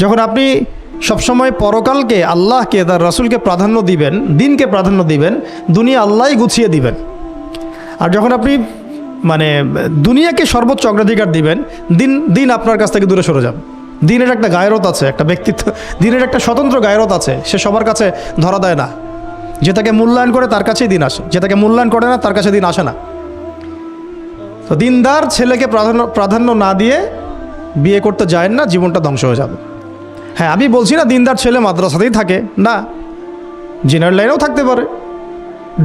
যখন আপনি সবসময় পরকালকে আল্লাহকে, তার রাসূলকে প্রাধান্য দিবেন, দিনকে প্রাধান্য দিবেন, দুনিয়া আল্লাহই গুছিয়ে দিবেন। আর যখন আপনি মানে দুনিয়াকে সর্বোচ্চ অগ্রাধিকার দিবেন, দিন দিন আপনার কাছ থেকে দূরে সরে যাবে। দিনের একটা গায়রত আছে, একটা ব্যক্তিত্ব, দিনের একটা স্বতন্ত্র গায়রত আছে, সে সবার কাছে ধরা দেয় না। যে তাকে মূল্যায়ন করে তার কাছেই দিন আসে, যে তাকে মূল্যায়ন করে না, তার কাছে দিন আসে না। তো দিনদার ছেলেকে প্রাধান্য প্রাধান্য না দিয়ে বিয়ে করতে যায় না, জীবনটা ধ্বংস হয়ে যাবে। হ্যাঁ আমি বলছি না দিনদার ছেলে মাদ্রাসাতেই থাকে। না জেনারেল লাইনেও থাকতে পারে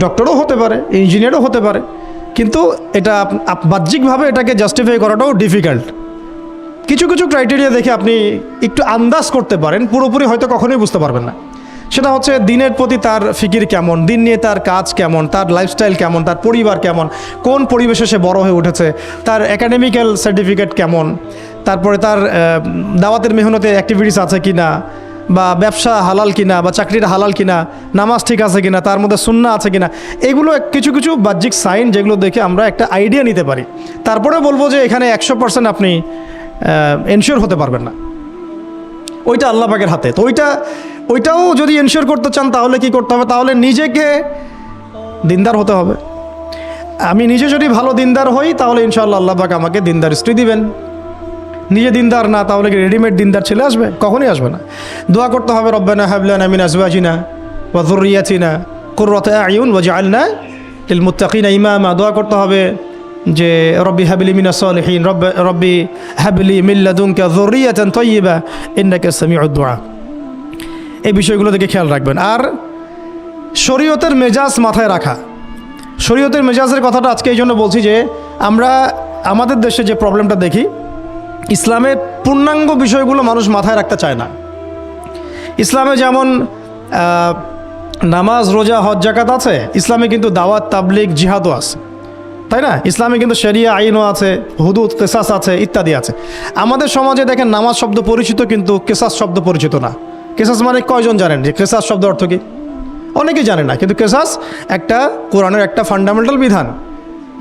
ডক্টরও হতে পারে ইঞ্জিনিয়ারও হতে পারে, কিন্তু এটা বাহ্যিকভাবে এটাকে জাস্টিফাই করাটাও ডিফিকাল্ট কিছু কিছু ক্রাইটেরিয়া দেখে আপনি একটু আন্দাজ করতে পারেন, পুরোপুরি হয়তো কখনোই বুঝতে পারবেন না। সেটা হচ্ছে দিনের প্রতি তার ফিকির কেমন, দিন নিয়ে তার কাজ কেমন, তার লাইফস্টাইল কেমন, তার পরিবার কেমন, কোন পরিবেশে সে বড় হয়ে উঠেছে, তার একাডেমিক্যাল সার্টিফিকেট কেমন তারপরে তার দাওয়াতের মেহনতে অ্যাক্টিভিটিস আছে কি না বা ব্যবসা হালাল কিনা, বা চাকরির হালাল কিনা, নামাজ ঠিক আছে কিনা, তার মধ্যে সুন্না আছে কিনা, এগুলো কিছু কিছু বাহ্যিক সাইন যেগুলো দেখে আমরা একটা আইডিয়া নিতে পারি। তারপরে বলব যে এখানে একশো পার্সেন্ট আপনি এনশিওর হতে পারবেন না। ওইটা আল্লাহ পাকের হাতে। তো ওইটা, ওইটাও যদি এনশিওর করতে চান তাহলে কি করতে হবে? তাহলে নিজেকে দিনদার হতে হবে। আমি নিজে যদি ভালো দিনদার হই, তাহলে ইনশাআল্লাহ আল্লাহ পাক আমাকে দিনদার স্ত্রী দিবেন। নিজে দিনদার না, তাহলে কি রেডিমেড দিনদার ছেলে আসবে? কখনই আসবে না। দোয়া করতে হবে, রব্বানা হাবলানা মিন আজওয়াজিনা ওয়া যুররিয়াতিনা কুররাতা আয়ুন ওয়াজআলনা লিল মুত্তাকিনা ইমামা। দোয়া করতে হবে যে, রব্বি হাবলি মিনাস সালিহিন, রব্ব, রব্বি হাবলি মিন লাদুনকা যুররিয়াতান তাইয়্যিবা ইন্নাকা সামিউদ দুআ এই বিষয়গুলো দিকে খেয়াল রাখবেন। আর শরীয়তের মেজাজ মাথায় রাখা। শরীয়তের মেজাজের কথাটা আজকে এই জন্য বলছি যে, আমরা আমাদের দেশে যে প্রবলেমটা দেখি ইসলামের পূর্ণাঙ্গ বিষয়গুলো মানুষ মাথায় রাখতে চায় না। ইসলামে যেমন নামাজ, রোজা, হজ জাকাত আছে, ইসলামে কিন্তু দাওয়াত তাবলিক জিহাদও আছে। তাই না? ইসলামে কিন্তু শরিয়া, আইনও আছে, হুদুদ, কেসাস আছে, ইত্যাদি আছে। আমাদের সমাজে দেখেন, নামাজ শব্দ পরিচিত কিন্তু কেসাস শব্দ পরিচিত না। কেসাস মানে কয়জন জানেন? যে কেসাস শব্দ অর্থ কি? অনেকেই জানে না, কিন্তু কেসাস একটা কোরআনের একটা ফান্ডামেন্টাল বিধান।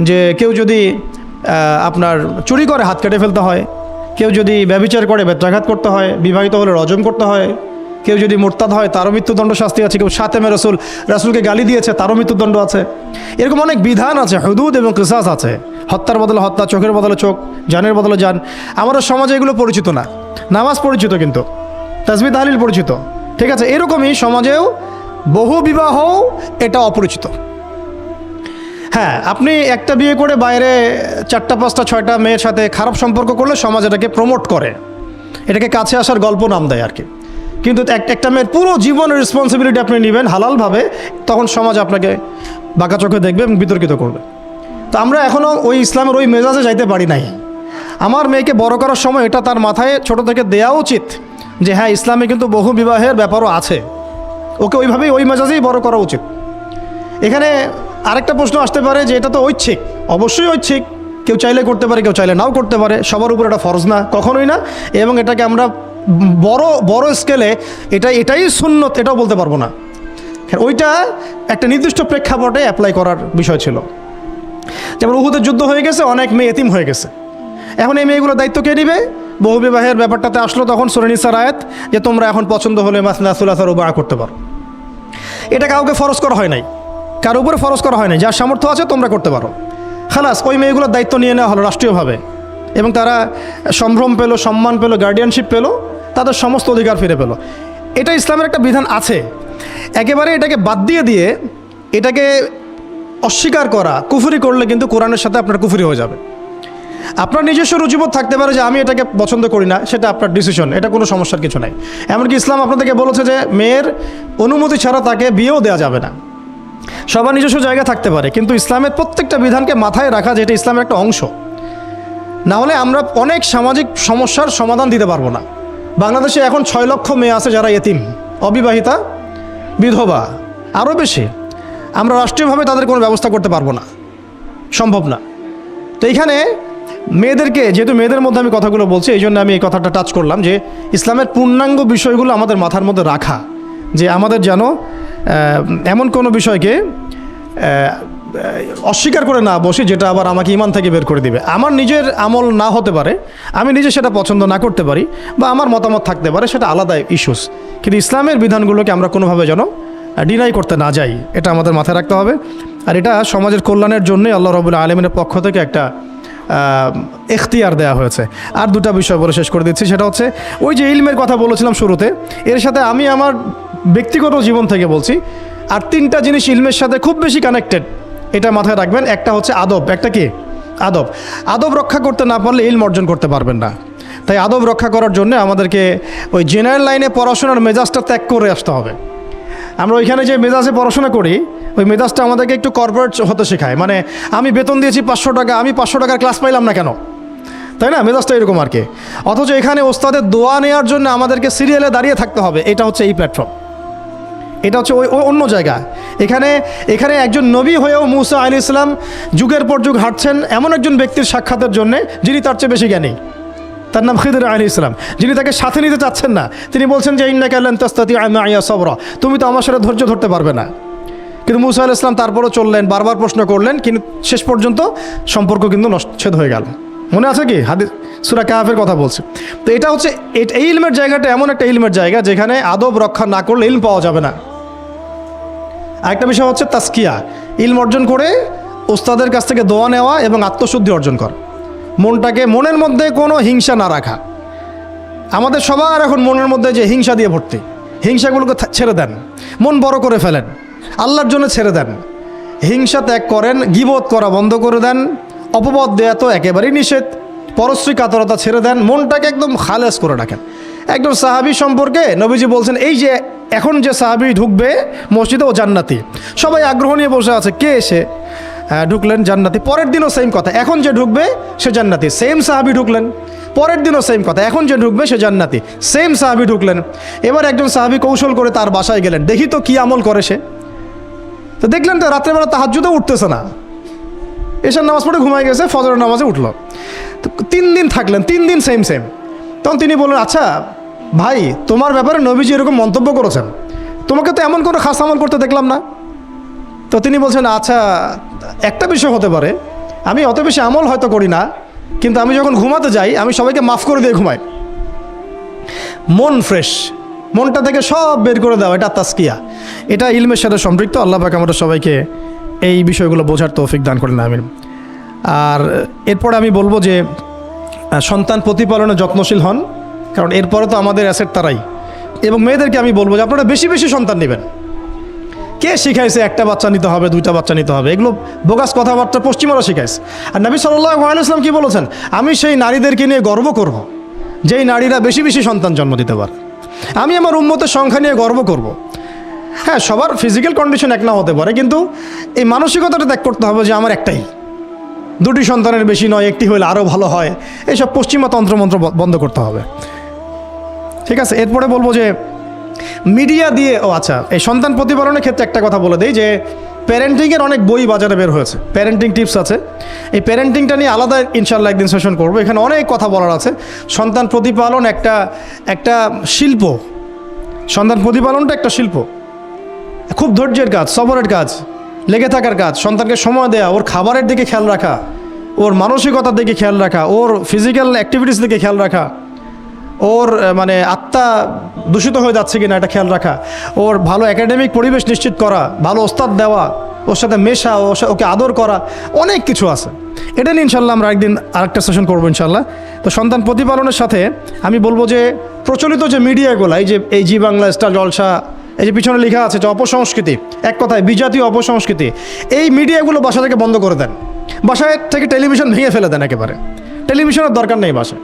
যে কেউ যদি আপনার চুরি করে, হাত কেটে ফেলতে হয় কেউ যদি ব্যবিচার করে, বেত্রাঘাত করতে হয়, বিবাহিত হলে রজম করতে হয়, কেউ যদি মোরতাদ হয়, তারও মৃত্যুদণ্ড শাস্তি আছে, কেউ সাতেমে রসুল, রাসুলকে গালি দিয়েছে, তারও মৃত্যুদণ্ড আছে। এরকম অনেক বিধান আছে, হুদুদ এবং কিসাস আছে। হত্যার বদলে হত্যা, চোখের বদলে চোখ, জানের বদলে যান আমাদের সমাজে এগুলো পরিচিত না। নামাজ পরিচিত কিন্তু। তাজমি তাহলিল পরিচিত। ঠিক আছে, এরকমই সমাজেও বহু বিবাহ এটা অপরিচিত। হ্যাঁ আপনি একটা বিয়ে করে বাইরে চারটা, পাঁচটা, ছয়টা মেয়ের সাথে খারাপ সম্পর্ক করলে সমাজ এটাকে প্রমোট করে। এটাকে কাছে আসার গল্প নাম দেয় আর কি। কিন্তু এক- একটা মেয়ের পুরো জীবনের রেসপন্সিবিলিটি আপনি নেবেন হালালভাবে, তখন সমাজ আপনাকে বাঁকা চোখে দেখবে এবং বিতর্কিত করবে। তো আমরা এখনও ওই ইসলামের ওই মেজাজে যাইতে পারি নাই। আমার মেয়েকে বড় করার সময় এটা তার মাথায় ছোট থেকে দেওয়া উচিত যে হ্যাঁ ইসলামে কিন্তু বহু বিবাহের ব্যাপারও আছে। ওকে ওইভাবেই ওই মেজাজেই বড় করা উচিত। এখানে আরেকটা প্রশ্ন আসতে পারে যে এটা তো ঐচ্ছিক। অবশ্যই ঐচ্ছিক। কেউ চাইলে করতে পারে, কেউ চাইলে নাও করতে পারে। সবার উপর এটা ফরজ না, কখনোই না। এবং এটাকে আমরা বড় বড় স্কেলে এটা এটাই শূন্যত এটাও বলতে পারব না। ওইটা একটা নির্দিষ্ট প্রেক্ষাপটে অ্যাপ্লাই করার বিষয় ছিল। যেমন উহুদের যুদ্ধ হয়ে গেছে, অনেক মেয়ে এতিম হয়ে গেছে। এখন এই মেয়েগুলো দায়িত্ব কে নিবে? বহু বিবাহের ব্যাপারটাতে আসলো তখন সুরেনিসার আয়াত যে তোমরা এখন পছন্দ হলে মাসনা সুলাসার উবা করতে পারো। এটা কাউকে ফরজ করা হয় নাই। কার উপরে ফরজ করা হয় নাই যার সামর্থ্য আছে তোমরা করতে পারো। খালাস, ওই মেয়েগুলোর দায়িত্ব নিয়ে নেওয়া হলো রাষ্ট্রীয়ভাবে। এবং তারা সম্ভ্রম পেল, সম্মান পেল গার্ডিয়ানশিপ পেল, তাদের সমস্ত অধিকার ফিরে পেল। এটা ইসলামের একটা বিধান আছে। একেবারে এটাকে বাদ দিয়ে দিয়ে এটাকে অস্বীকার করা, কুফুরি করলে কিন্তু কোরআনের সাথে আপনার কুফুরি হয়ে যাবে। আপনার নিজস্ব রুচিবোধ থাকতে পারে যে আমি এটাকে পছন্দ করি না, সেটা আপনার ডিসিশন এটা কোনো সমস্যার কিছু নাই। এমনকি ইসলাম আপনাদেরকে বলেছে যে মেয়ের অনুমতি ছাড়া তাকে বিয়েও দেওয়া যাবে না। সবার নিজস্ব জায়গা থাকতে পারে, কিন্তু ইসলামের প্রত্যেকটা বিধানকে মাথায় রাখা যেটা ইসলামের একটা অংশ, না হলে আমরা অনেক সামাজিক সমস্যার সমাধান দিতে পারব না। বাংলাদেশে এখন ছয় লক্ষ মেয়ে আছে যারা এতিম, অবিবাহিতা, বিধবা, আরও বেশি। আমরা রাষ্ট্রীয়ভাবে তাদের কোনো ব্যবস্থা করতে পারব না, সম্ভব না। তো এইখানে মেয়েদেরকে, যেহেতু মেয়েদের মধ্যে আমি কথাগুলো বলছি, এই জন্য আমি এই কথাটা টাচ করলাম যে, ইসলামের পূর্ণাঙ্গ বিষয়গুলো আমাদের মাথার মধ্যে রাখা, যে আমাদের যেন এমন কোনো বিষয়কে অস্বীকার করে না বসি যেটা আবার আমাকে ইমান থেকে বের করে দিবে। আমার নিজের আমল না হতে পারে, আমি নিজে সেটা পছন্দ না করতে পারি বা আমার মতামত থাকতে পারে, সেটা আলাদা ইস্যুস কিন্তু ইসলামের বিধানগুলোকে আমরা কোনোভাবে যেন ডিনাই করতে না যাই, এটা আমাদের মাথায় রাখতে হবে। আর এটা সমাজের কল্যাণের জন্যই আল্লাহ রবুল্লা আলমিনের পক্ষ থেকে একটা এখতিয়ার দেওয়া হয়েছে। আর দুটা বিষয় বলে শেষ করে দিচ্ছি, সেটা হচ্ছে, ওই যে ইলমের কথা বলেছিলাম শুরুতে, এর সাথে আমি আমার ব্যক্তিগত জীবন থেকে বলছি, আর তিনটা জিনিস ইলমের সাথে খুব বেশি কানেক্টেড এটা মাথায় রাখবেন। একটা হচ্ছে আদব, একটা কি? আদব। আদব রক্ষা করতে না পারলে ইলম অর্জন করতে পারবেন না। তাই আদব রক্ষা করার জন্য আমাদেরকে ওই জেনারেল লাইনে পড়াশোনার মেজাজটা ত্যাগ করে আসতে হবে। আমরা ওইখানে যে মেজাজে পড়াশোনা করি ওই মেজাজটা আমাদেরকে একটু কর্পোরেট হতে শেখায়। মানে আমি বেতন দিয়েছি পাঁচশো টাকা, আমি পাঁচশো টাকার ক্লাস পাইলাম না কেন? তাই না? মেজাজটা এরকম আর কি। অথচ এখানে ওস্তাদের দোয়া নেওয়ার জন্য আমাদেরকে সিরিয়ালে দাঁড়িয়ে থাকতে হবে। এটা হচ্ছে এই প্ল্যাটফর্ম এটা হচ্ছে ওই অন্য জায়গা। এখানে এখানে একজন নবী হয়েও মুসা আলী ইসলাম যুগের পর যুগ হাঁটছেন এমন একজন ব্যক্তির সাক্ষাতের জন্য যিনি তার চেয়ে বেশি জ্ঞানী। তার নাম খিদর আলী ইসলাম যিনি তাকে সাথে নিতে চাচ্ছেন না। তিনি বলছেন যে ইন্না কাল্লান আইয়া তুমি তো আমার সাথে ধৈর্য ধরতে পারবে না। কিন্তু মুসা আল ইসলাম তারপরও চললেন, বারবার প্রশ্ন করলেন, কিন্তু শেষ পর্যন্ত সম্পর্ক কিন্তু নচ্ছেদ হয়ে গেল। মনে আছে কি? হাদিস, সুরা কাহাফের কথা বলছে। তো এটা হচ্ছে এই ইলমের জায়গাটা এমন একটা ইলমের জায়গা যেখানে আদব রক্ষা না করলে ইলম পাওয়া যাবে না। আরেকটা বিষয় হচ্ছে তাস্কিয়া। ইলম অর্জন করে ওস্তাদের কাছ থেকে দোয়া নেওয়া এবং আত্মশুদ্ধি অর্জন করা। মনটাকে মনের মধ্যে কোনো হিংসা না রাখা। আমাদের সবার এখন মনের মধ্যে যে হিংসা দিয়ে ভর্তি। হিংসাগুলোকে ছেড়ে দেন। মন বড় করে ফেলেন। আল্লাহর জন্য ছেড়ে দেন। হিংসা ত্যাগ করেন, গিবত করা বন্ধ করে দেন, অপবাদ দেয়া তো একেবারেই নিষেধ। পরশ্রী কাতরতা ছেড়ে দেন, মনটাকে একদম খালেস করে রাখেন। একজন সাহাবি সম্পর্কে নবীজি বলছেন, এই যে এখন যে সাহাবি ঢুকবে মসজিদে, ও জান্নাতি। সবাই আগ্রহ নিয়ে বসে আছে, কে এসে ঢুকলেন জান্নাতি। পরের দিনও সেম কথা, এখন যে ঢুকবে সে জান্নাতি। সেম সাহাবি ঢুকলেন। পরের দিনও সেম কথা, এখন যে ঢুকবে সে জান্নাতি। সেম সাহাবি ঢুকলেন। এবার একজন সাহাবি কৌশল করে তার বাসায় গেলেন। দেখি তো কী আমল করে সে। তো দেখলেন তো রাত্রেবেলা তাহাজ্জুদে উঠতেছে না। এসার নামাজ পড়ে ঘুমায় গেছে, ফজরের নামাজে উঠল। তো তিন দিন থাকলেন, তিন দিন সেম সেম তখন তিনি বললেন আচ্ছা ভাই, তোমার ব্যাপারে নবীজি এরকম মন্তব্য করেছেন। তোমাকে তো এমন কোনো খাস আমল করতে দেখলাম না। তো তিনি বলছেন আচ্ছা একটা বিষয় হতে পারে। আমি অত বেশি আমল হয়তো করি না, কিন্তু আমি যখন ঘুমাতে যাই, আমি সবাইকে মাফ করে দিয়ে ঘুমাই। মন ফ্রেশ মনটা থেকে সব বের করে দেওয়া এটা তাস্কিয়া এটা ইলমের সাথে সম্পৃক্ত। আল্লাহ পাক আমাদের সবাইকে এই বিষয়গুলো বোঝার তৌফিক দান করেন, আমিন। আর এরপরে আমি বলব যে সন্তান প্রতিপালনে যত্নশীল হন, কারণ এরপরে তো আমাদের অ্যাসেট তারাই। এবং মেয়েদেরকে আমি বলব যে, আপনারা বেশি বেশি সন্তান নেবেন। কে শিখাইছে একটা বাচ্চা নিতে হবে, দুইটা বাচ্চা নিতে হবে? এগুলো বোগাস কথাবার্তা পশ্চিমারা শিখাইছে। আর নবী সাল্লাহ আলাইসলাম কি বলেছেন? আমি সেই নারীদেরকে নিয়ে গর্ব করব। যেই নারীরা বেশি বেশি সন্তান জন্ম দিতে পারে। আমি আমার উন্মতের সংখ্যা নিয়ে গর্ব করব। হ্যাঁ সবার ফিজিক্যাল কন্ডিশন এক না হতে পারে, কিন্তু এই মানসিকতাটা ত্যাগ করতে হবে যে আমার একটাই। দুটি সন্তানের বেশি নয়, একটি হলে আরও ভালো হয়। এইসব পশ্চিমা তন্ত্রমন্ত্র বন্ধ করতে হবে। ঠিক আছে, এরপরে বলব যে মিডিয়া দিয়ে, ও আচ্ছা এই সন্তান প্রতিপালনের ক্ষেত্রে একটা কথা বলে দেই যে প্যারেন্টিংয়ের অনেক বই বাজারে বের হয়েছে। প্যারেন্টিং টিপস আছে। এই প্যারেন্টিংটা নিয়ে আলাদা ইনশাল্লাহ একদিন সেশন করব। এখানে অনেক কথা বলার আছে। সন্তান প্রতিপালন একটা একটা শিল্প। সন্তান প্রতিপালনটা একটা শিল্প। খুব ধৈর্যের কাজ, সবরের কাজ, লেগে থাকার কাজ, সন্তানকে সময় দেওয়া ওর খাবারের দিকে খেয়াল রাখা, ওর মানসিকতার দিকে খেয়াল রাখা, ওর ফিজিক্যাল অ্যাক্টিভিটিস দিকে খেয়াল রাখা, ওর মানে আত্মা দূষিত হয়ে যাচ্ছে কিনা এটা খেয়াল রাখা, ওর ভালো একাডেমিক পরিবেশ নিশ্চিত করা, ভালো ওস্তাদ দেওয়া, ওর সাথে মেশা ওকে আদর করা, অনেক কিছু আছে। এটা নিয়ে ইনশাল্লাহ আমরা একদিন আরেকটা সেশন করব ইনশাল্লাহ। তো সন্তান প্রতিপালনের সাথে আমি বলব যে প্রচলিত যে মিডিয়াগুলো এই যে এই জি বাংলা, স্টার জলসা এই যে পিছনে লেখা আছে যে অপসংস্কৃতি, এক কথায় বিজাতীয় অপসংস্কৃতি, এই মিডিয়াগুলো বাসা থেকে বন্ধ করে দেন। বাসায় থেকে টেলিভিশন ভেঙে ফেলে দেন একেবারে। টেলিভিশনের দরকার নেই বাসায়।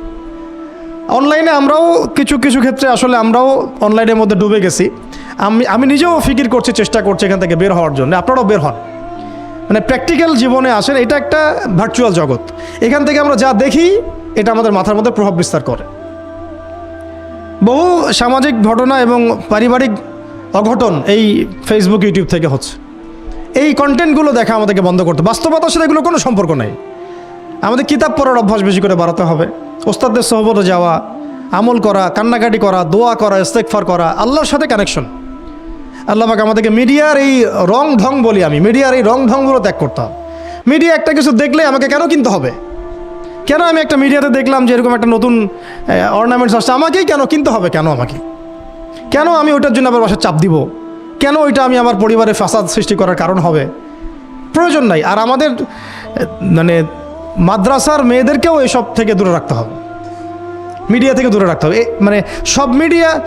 অনলাইনে আমরাও কিছু কিছু ক্ষেত্রে আসলে আমরাও অনলাইনের মধ্যে ডুবে গেছি। আমি আমি নিজেও ফিকির করছি, চেষ্টা করছি এখান থেকে বের হওয়ার জন্য। আপনারাও বের হন। মানে প্র্যাকটিক্যাল জীবনে আসেন, এটা একটা ভার্চুয়াল জগৎ। এখান থেকে আমরা যা দেখি, এটা আমাদের মাথার মধ্যে প্রভাব বিস্তার করে। বহু সামাজিক ঘটনা এবং পারিবারিক অঘটন এই ফেসবুক ইউটিউব থেকে হচ্ছে। এই কন্টেন্টগুলো দেখা আমাদেরকে বন্ধ করতে। বাস্তবতার সাথে এগুলো কোনো সম্পর্ক নেই। আমাদের কিতাব পড়ার অভ্যাস বেশি করে বাড়াতে হবে। ওস্তাদদের সহবতে যাওয়া, আমল করা, কান্নাকাটি করা, দোয়া করা ইস্তেকফার করা, আল্লাহর সাথে কানেকশন আল্লাহ পাক আমাদেরকে মিডিয়ার এই রং ঢং বলি আমি, মিডিয়ার এই রং ঢংগুলো ত্যাগ করতে হবে। মিডিয়া একটা কিছু দেখলে আমাকে কেন কিনতে হবে? কেন আমি একটা মিডিয়াতে দেখলাম যে এরকম একটা নতুন অর্নামেন্টস আসছে? আমাকেই কেন কিনতে হবে? কেন আমাকে? কেন আমি ওটার জন্য আবার বাসায় চাপ দিব? কেন ওইটা আমি আমার পরিবারে ফাসাদ সৃষ্টি করার কারণ হবে? প্রয়োজন নাই। আর আমাদের মানে মাদ্রাসার মেয়েদেরকেও এসব থেকে দূরে রাখতে হবে। মিডিয়া থেকে দূরে রাখতে হবে। মানে সব মিডিয়া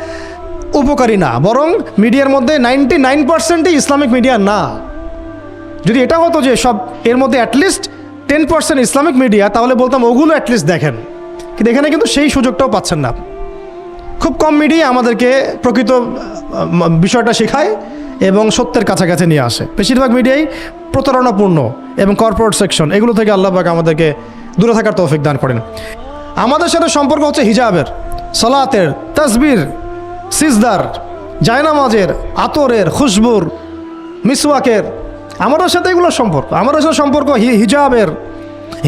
উপকারী না। বরং মিডিয়ার মধ্যে নাইনটি নাইন পার্সেন্টই ইসলামিক মিডিয়া না। যদি এটা হতো যে সব, এর মধ্যে at least ten percent Islamic media, তাহলে বলতাম ওগুলো অ্যাটলিস্ট দেখেন। কিন্তু এখানে কিন্তু সেই সুযোগটাও পাচ্ছেন না। খুব কম মিডিয়া আমাদেরকে প্রকৃত বিষয়টা শেখায় এবং সত্যের কাছাকাছি নিয়ে আসে। বেশিরভাগ মিডিয়াই প্রতারণাপূর্ণ এবং কর্পোরেট সেকশন এগুলো থেকে আল্লাহবাক আমাদেরকে দূরে থাকার তৌফিক দান করেন। আমাদের সাথে সম্পর্ক হচ্ছে হিজাবের, সলাতের, তসবির, সিজদার, জায়নামাজের, আতরের, খুশবুর, মিসওয়াকের। আমাদের সাথে এগুলো সম্পর্ক। আমাদের সাথে সম্পর্ক হিজাবের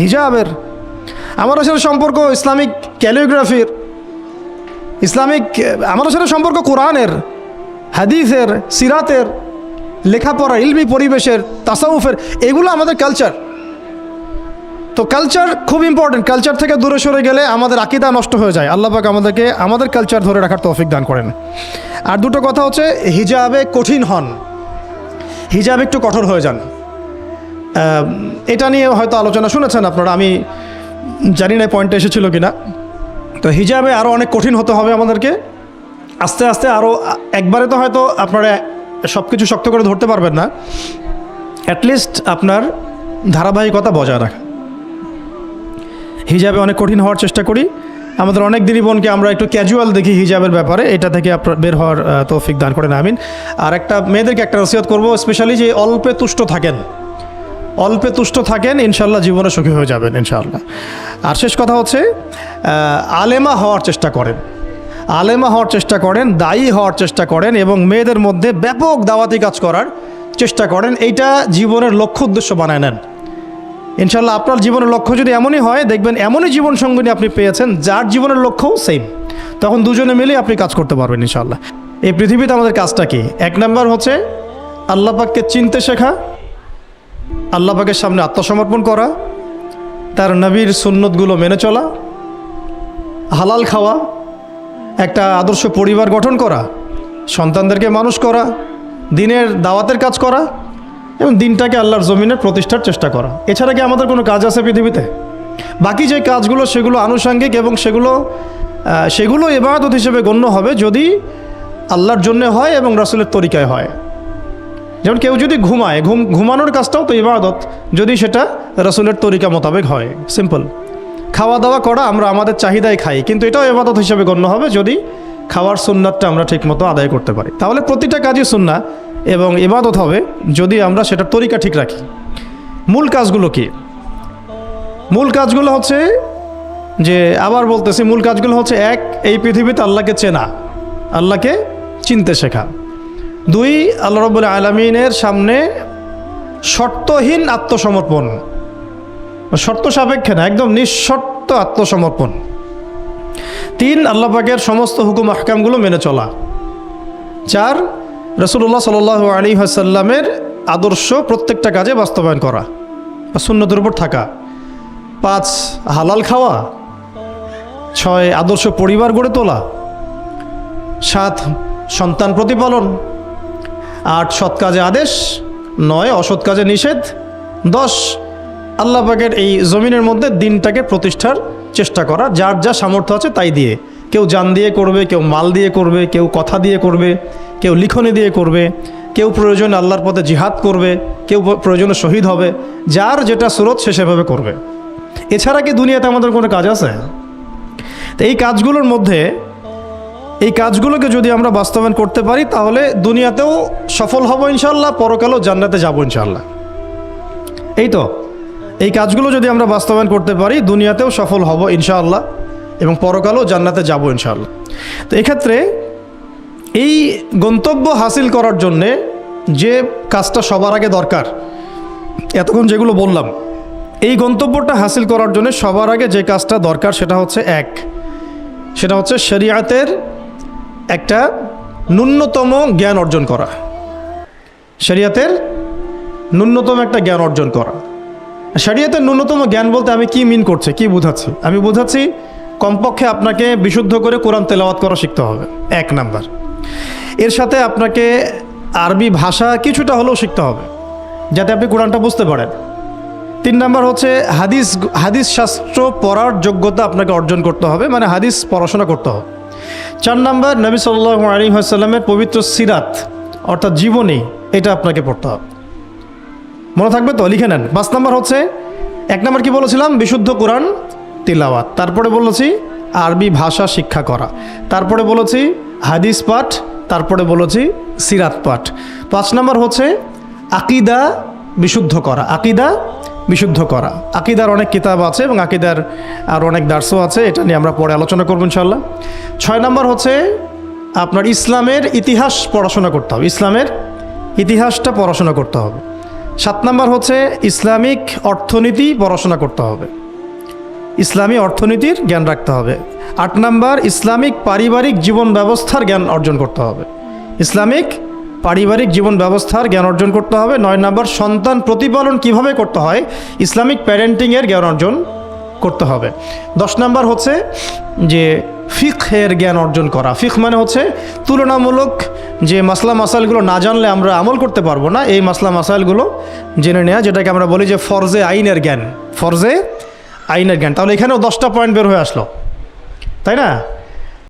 হিজাবের। আমাদের সাথে সম্পর্ক ইসলামিক ক্যালিওগ্রাফির ইসলামিক আমাদের সাথে সম্পর্ক কোরআনের, হাদিসের, সিরাতের, লেখাপড়া, ইলমি পরিবেশের, তাসাউফের, এগুলো আমাদের কালচার তো কালচার খুব ইম্পর্টেন্ট কালচার থেকে দূরে সরে গেলে আমাদের আকিদা নষ্ট হয়ে যায়। আল্লাহ পাক আমাদেরকে, আমাদের কালচার ধরে রাখার তৌফিক দান করেন। আর দুটো কথা হচ্ছে, হিজাবে কঠিন হন। হিজাব একটু কঠোর হয়ে যান। এটা নিয়ে হয়তো আলোচনা শুনেছেন আপনারা, আমি জানি না পয়েন্টে এসেছিল কিনা। তো হিজাবে আরও অনেক কঠিন হতে হবে আমাদেরকে। আস্তে আস্তে আরও একবারে তো হয়তো আপনারা সব কিছু শক্ত করে ধরতে পারবেন না। অ্যাটলিস্ট আপনার ধারাবাহিকতা বজায় রাখা। হিজাবে অনেক কঠিন হওয়ার চেষ্টা করি। আমাদের অনেক দিনই বোনকে আমরা একটু ক্যাজুয়াল দেখি হিজাবের ব্যাপারে। এটা থেকে আপনার বের হওয়ার তৌফিক দান করেন, আমিন। আর একটা মেয়েদেরকে একটা নসিহত করব স্পেশালি যে অল্পে তুষ্ট থাকেন। অল্পে তুষ্ট থাকেন, ইনশাল্লাহ জীবনে সুখী হয়ে যাবেন, ইনশাল্লাহ। আর শেষ কথা হচ্ছে আলেমা হওয়ার চেষ্টা করেন। আলেমা হওয়ার চেষ্টা করেন, দায়ী হওয়ার চেষ্টা করেন এবং মেয়েদের মধ্যে ব্যাপক দাওয়াতি কাজ করার চেষ্টা করেন। এইটা জীবনের লক্ষ্য উদ্দেশ্য বানায় নেন। ইনশাল্লাহ আপনার জীবনের লক্ষ্য যদি এমনই হয়, দেখবেন এমনই জীবন সঙ্গিনী আপনি পেয়েছেন, যার জীবনের লক্ষ্যও সেম তখন দুজনে মিলে আপনি কাজ করতে পারবেন, ইনশাল্লাহ। এই পৃথিবীতে আমাদের কাজটা কি? এক নাম্বার হচ্ছে, আল্লাহ পাককে চিনতে শেখা আল্লাহ পাকের সামনে আত্মসমর্পণ করা, তার নবীর সুন্নতগুলো মেনে চলা, হালাল খাওয়া, একটা আদর্শ পরিবার গঠন করা, সন্তানদেরকে মানুষ করা, দিনের দাওয়াতের কাজ করা এবং দিনটাকে আল্লাহর জমিনে প্রতিষ্ঠার চেষ্টা করা। এছাড়া কি আমাদের কোনো কাজ আছে পৃথিবীতে? বাকি যে কাজগুলো সেগুলো আনুষঙ্গিক এবং সেগুলো সেগুলো এবাদত হিসেবে গণ্য হবে যদি আল্লাহর জন্যে হয় এবং রাসুলের তরিকায় হয়। যেমন কেউ যদি ঘুমায়, ঘুম, ঘুমানোর কাজটাও তো ইবাদত, যদি সেটা রসুলের তরিকা মোতাবেক হয়, সিম্পল। খাওয়া দাওয়া করা আমরা আমাদের চাহিদায় খাই, কিন্তু এটাও ইবাদত হিসেবে গণ্য হবে যদি খাওয়ার সুন্নাতটা আমরা ঠিকমতো আদায় করতে পারি। তাহলে প্রতিটা কাজই সুন্না এবং ইবাদত হবে যদি আমরা সেটার তরিকা ঠিক রাখি। মূল কাজগুলো কি? মূল কাজগুলো হচ্ছে যে, আবার বলতেছি, মূল কাজগুলো হচ্ছে এক, এই পৃথিবীতে আল্লাহকে চেনা, আল্লাহকে চিনতে শেখা। দুই, আল্লাহ রব্বুল আলমিনের সামনে শর্তহীন আত্মসমর্পণ। শর্ত সাপেক্ষে না, একদম নিঃশর্ত আত্মসমর্পণ। তিন, আল্লাহ পাকের সমস্ত হুকুম, আহকামগুলো মেনে চলা। চার রসুল্লাহ সাল আলী হাসাল্লামের আদর্শ প্রত্যেকটা কাজে বাস্তবায়ন করা বা শূন্যতের উপর থাকা। পাঁচ, হালাল খাওয়া। ছয়, আদর্শ পরিবার গড়ে তোলা। সাত, সন্তান প্রতিপালন। আট সৎ কাজে আদেশ, নয় অসৎ কাজে নিষেধ, দশ, আল্লাহ পাকের এই জমিনের মধ্যে দিনটাকে প্রতিষ্ঠার চেষ্টা করা, যার যা সামর্থ্য আছে তাই দিয়ে। কেউ জান দিয়ে করবে, কেউ মাল দিয়ে করবে, কেউ কথা দিয়ে করবে, কেউ লিখনি দিয়ে করবে, কেউ প্রয়োজনে আল্লাহর পথে জিহাদ করবে, কেউ প্রয়োজনে শহীদ হবে, যার যেটা স্রোত সে সেভাবে করবে। এছাড়া কি দুনিয়াতে আমাদের কোনো কাজ আছে? তো এই কাজগুলোর মধ্যে এই কাজগুলোকে যদি আমরা বাস্তবায়ন করতে পারি, তাহলে দুনিয়াতেও সফল হব ইনশাল্লাহ পরকালেও জান্নাতে যাব ইনশাল্লাহ এই তো, এই কাজগুলো যদি আমরা বাস্তবায়ন করতে পারি, দুনিয়াতেও সফল হব ইনশাআল্লাহ, এবং পরকালেও জান্নাতে যাব ইনশাআল্লাহ। তো এক্ষেত্রে এই গন্তব্য হাসিল করার জন্যে যে কাজটা সবার আগে দরকার, এতক্ষণ যেগুলো বললাম, এই গন্তব্যটা হাসিল করার জন্য সবার আগে যে কাজটা দরকার সেটা হচ্ছে এক। সেটা হচ্ছে শরিয়াতের একটা ন্যূনতম জ্ঞান অর্জন করা। শরিয়াতের ন্যূনতম একটা জ্ঞান অর্জন করা। শরিয়াতের ন্যূনতম জ্ঞান বলতে আমি কি মিন করছি, কি বোঝাচ্ছি? আমি বোঝাচ্ছি কমপক্ষে আপনাকে বিশুদ্ধ করে কোরআন তেলাওয়াত করা শিখতে হবে, এক নাম্বার। এর সাথে আপনাকে আরবি ভাষা কিছুটা হলেও শিখতে হবে, যাতে আপনি কোরআনটা বুঝতে পারেন। তিন নাম্বার হচ্ছে হাদিস হাদিস শাস্ত্র পড়ার যোগ্যতা আপনাকে অর্জন করতে হবে মানে হাদিস পড়াশোনা করতে হবে। চার নাম্বার নবী সাল্লাহ আলী আসাল্লামের পবিত্র সিরাত, অর্থাৎ জীবনী, এটা আপনাকে পড়তে হবে। মনে থাকবে তো? লিখে নেন। পাঁচ নাম্বার হচ্ছে, এক নাম্বার কি বলেছিলাম? বিশুদ্ধ কোরআন, তিলাওয়াত। তারপরে বলেছি, আরবি ভাষা শিক্ষা করা। তারপরে বলেছি, হাদিস পাঠ। তারপরে বলেছি, সিরাত পাঠ। পাঁচ নাম্বার হচ্ছে, আকিদা বিশুদ্ধ করা। আকিদা বিশুদ্ধ করা। আকিদার অনেক কিতাব আছে এবং আকিদার আর অনেক দার্সও আছে, এটা নিয়ে আমরা পরে আলোচনা করব ইনশাল্লাহ ছয় নম্বর হচ্ছে আপনার ইসলামের ইতিহাস পড়াশোনা করতে হবে। ইসলামের ইতিহাসটা পড়াশোনা করতে হবে। সাত নম্বর হচ্ছে ইসলামিক অর্থনীতি পড়াশোনা করতে হবে। ইসলামী অর্থনীতির জ্ঞান রাখতে হবে। আট নাম্বার, ইসলামিক পারিবারিক জীবন ব্যবস্থার জ্ঞান অর্জন করতে হবে। ইসলামিক পারিবারিক জীবন ব্যবস্থার জ্ঞান অর্জন করতে হবে। নয় নম্বর, সন্তান প্রতিপালন কীভাবে করতে হয়? ইসলামিক প্যারেন্টিংয়ের জ্ঞান অর্জন করতে হবে। দশ নাম্বার হচ্ছে যে ফিখের জ্ঞান অর্জন করা। ফিখ মানে হচ্ছে তুলনামূলক যে মাসলা মাসাইলগুলো না জানলে আমরা আমল করতে পারব না, এই মাসলা মাসাইলগুলো জেনে নেওয়া যেটাকে আমরা বলি যে ফরজে আইনের জ্ঞান। ফরজে আইনের জ্ঞান। তাহলে এখানেও দশটা পয়েন্ট বের হয়ে আসলো। তাই না?